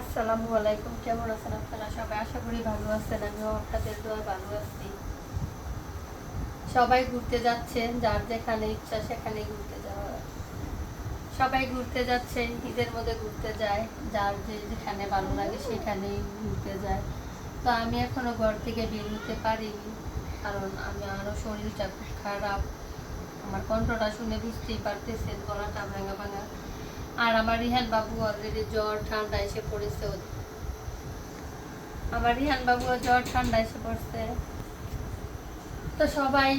আসসালামু আলাইকুম, কেমন আছেন আপনারা? সবাই আশা করি ভালো আছেন, আমিও আপনাদের দোয়া ভালো আছি। সবাই ঘুরতে যাচ্ছে, যার যেখানে ইচ্ছা সেখানে ঘুরতে যাওয়া সবাই ঘুরতে যাচ্ছে, ঈদের মধ্যে ঘুরতে যায়, যার যে যেখানে ভালো লাগে সেখানেই ঘুরতে যায়। তো আমি এখনও ঘর থেকে বের হতে পারিনি, কারণ আমি আরও শরীরটা খুব খারাপ। আমার কণ্ঠটা শুনে বুঝতেই পারতেছেন, গলাটা ভাঙা ভাঙা আর আমার রিহান বাবু অলরেডি জ্বর ঠান্ডা এসে পড়েছে। আমার রিহান বাবু জ্বর ঠান্ডা এসে পড়ছে। তো সবাই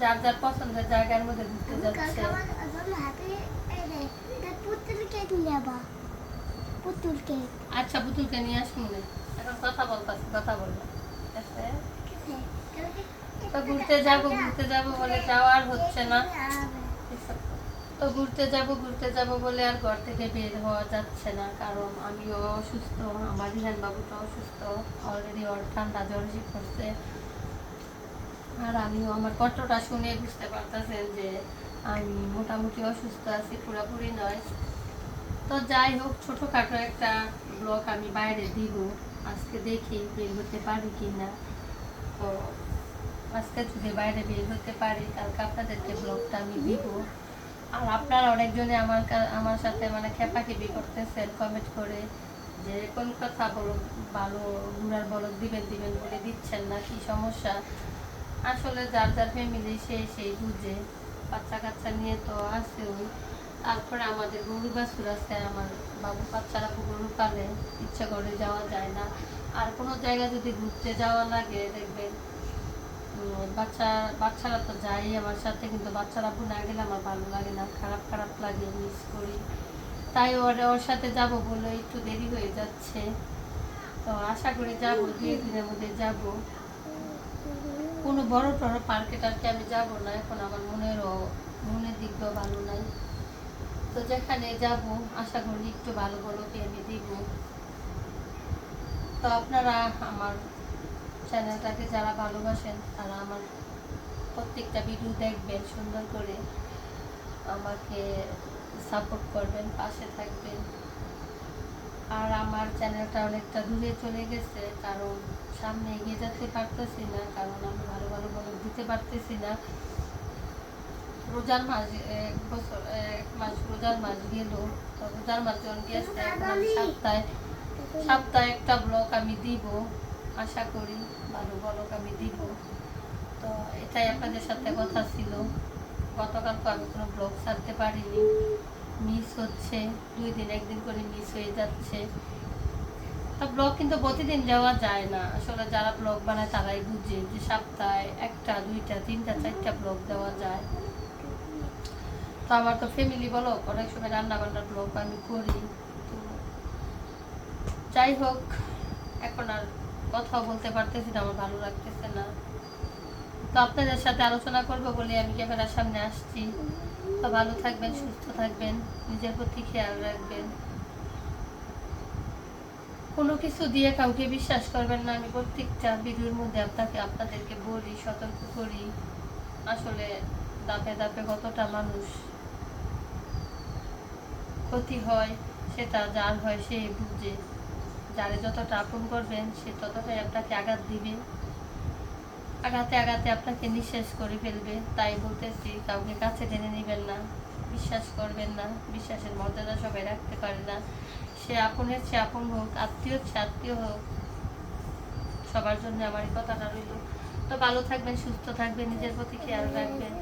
যার যার পছন্দের জায়গার মধ্যে ঘুরতে যাচ্ছে। আচ্ছা পুতুলকে নিয়ে আসুন এখন কথা বলতেছি কথা বলব। তো ঘুরতে যাব ঘুরতে যাব বলে যাওয়ার হচ্ছে না। তো ঘুরতে যাব ঘুরতে যাব বলে আর ঘর থেকে বের হওয়া যাচ্ছে না। কারণ আমিও অসুস্থ, আমার রিহান বাবুটা অসুস্থ অলরেডি ওর ঠান্ডা জ্বর এসে আর আমিও আমার কণ্ঠটা শুনে বুঝতে পারতেছেন যে আমি মোটামুটি অসুস্থ আছি, পুরোপুরি নয়। তো যাই হোক, ছোটোখাটো একটা ব্লগ আমি বাইরে দিব। আজকে দেখি বের হতে পারি কি না তো আজকে যদি বাইরে বের হতে পারি, কালকে আপনাদেরকে ব্লগটা আমি দিব। আর আপনারা অনেকজনে আমার আমার সাথে মানে খেপাখিপি করতেছেন কমেন্ট করে, যে কোন কথা বলো, ভালো ঘুরার বলক দিবেন দিবেন বলে দিচ্ছেন না, কি সমস্যা? আসলে যার যার ফ্যামিলি সেই সেই বুঝে। বাচ্চা কাচ্চা নিয়ে তো আছে ওই তারপরে আমাদের গরু বাছুর আছে, আমার বাবু বাচ্চারা গরু পালে ইচ্ছা করে যাওয়া যায় না। আর কোনো জায়গায় যদি ঘুরতে যাওয়া লাগে, দেখবেন বাচ্চা, বাচ্চারা তো যাই, আমার সাথে কিন্তু বাচ্চারা না গেলে আমার ভালো লাগে না, খারাপ খারাপ লাগে মিস করি। তাই ওর ওর সাথে যাব বলে একটু দেরি হয়ে যাচ্ছে। তো আশা করি যাব, দুই দিনের মধ্যে যাব। কোনো বড় টড় পার্কে টার্কে আমি যাব না, এখন আমার মনেরও, মনের দিক দিয়েও ভালো নাই। তো যেখানে যাব, আশা করি একটু ভালো বড়কে আমি দিব। তো আপনারা আমার চ্যানেলটাকে যারা ভালোবাসেন, তারা আমার প্রত্যেকটা ভিডিও দেখবেন, সুন্দর করে আমাকে সাপোর্ট করবেন, পাশে থাকবেন। আর আমার চ্যানেলটা অনেকটা দূরে চলে গেছে, কারণ সামনে এগিয়ে যেতে পারতেছি না, কারণ আমি ভালো ভালো বলে দিতে পারতেছি না। রোজার মাস, এক বছর, এক মাস রোজার মাস গেল রোজার মাস গেছে এখন সপ্তাহে সপ্তাহে একটা ব্লগ আমি দিব। আশা করি, ভালো ব্লগ আমি দিব। তো এটাই আপনাদের সাথে কথা ছিল। গতকাল তো আমি কোনো ব্লগ ছাড়তে পারিনি। মিস হচ্ছে, দুই দিন, একদিন করে মিস হয়ে যাচ্ছে। তা ব্লগ কিন্তু প্রতিদিন দেওয়া যায় না। আসলে যারা ব্লগ বানায় তারাই বুঝে যে সপ্তাহে একটা, দুইটা, তিনটা, চারটা ব্লগ দেওয়া যায়। তো আমার তো ফ্যামিলি বলো, অনেক সময় রান্না বান্নার ব্লগ আমি করি। তো যাই হোক, এখন আর কথাও বলতে পারতেছি না, আমার ভালো লাগতেছে না। তো আপনাদের সাথে আলোচনা করব বলে আমি ক্যামেরার সামনে আসছি। ভালো থাকবেন, সুস্থ থাকবেন, নিজের প্রতি খেয়াল রাখবেন। কোনো কিছু দিয়ে কাউকে বিশ্বাস করবেন না, আমি প্রত্যেকটা ভিডিওর মধ্যে আপনাকে, আপনাদেরকে বলি, সতর্ক করি। আসলে দাপে দাপে কতটা মানুষ ক্ষতি হয়, সেটা যার হয় সে বুঝে। যারে যতটা আপন করবেন, সে ততটাই আপনাকে আঘাত দিবে। আঘাতে আঘাতে আপনাকে নিঃশেষ করে ফেলবে। তাই বলতেছি, কাউকে কাছে টেনে নেবেন না। বিশ্বাস করবেন না। বিশ্বাসের মর্যাদা সবাই রাখতে পারে না। সে আপনের চেয়ে আপন হোক আত্মীয় চেয়ে আত্মীয় হোক, সবার জন্য আমার এই কথাটা রইল। তো ভালো থাকবেন, সুস্থ থাকবেন, নিজের প্রতি খেয়াল রাখবেন.